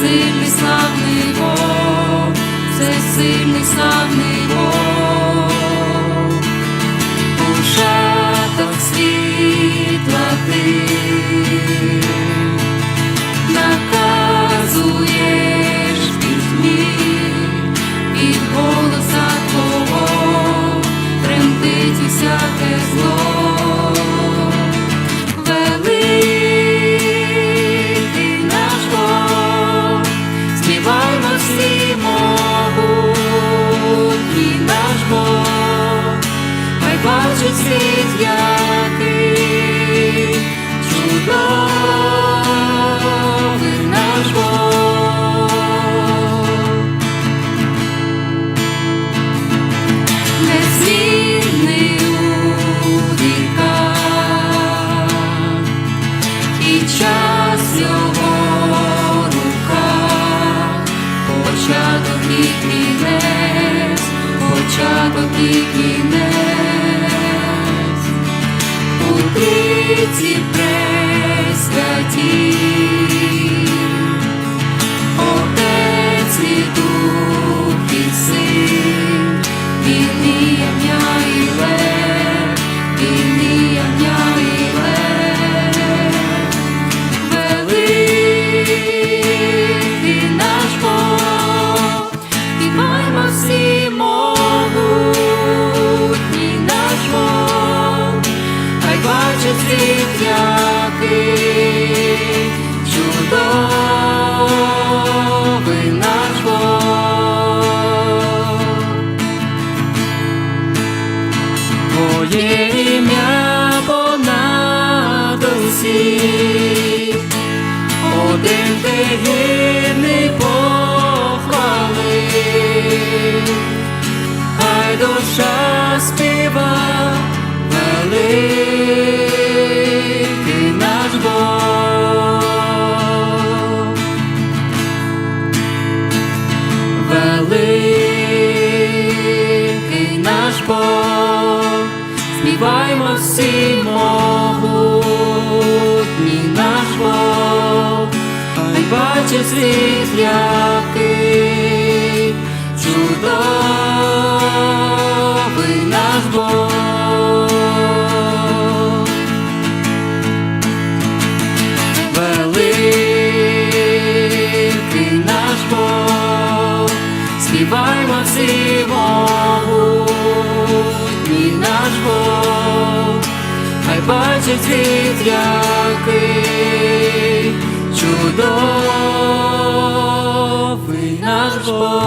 Сильний славний Бог, все сильний славний. Бачить світ, який чудовий наш Бог. Незмінний у віках, і час його руках, початок і кінець, початок і кінець, у трійці хай світ, який чудовий наш Бог. Твоє ім'я понад усіх, один ти гідний похвали, хай душа Бог, співаймо всі могутній наш Бог, хай бачить світ, який чудовий наш Бог. Великий наш Бог, співаймо всі могутній наш Бог, хай бачить світ чудовий наш Бог.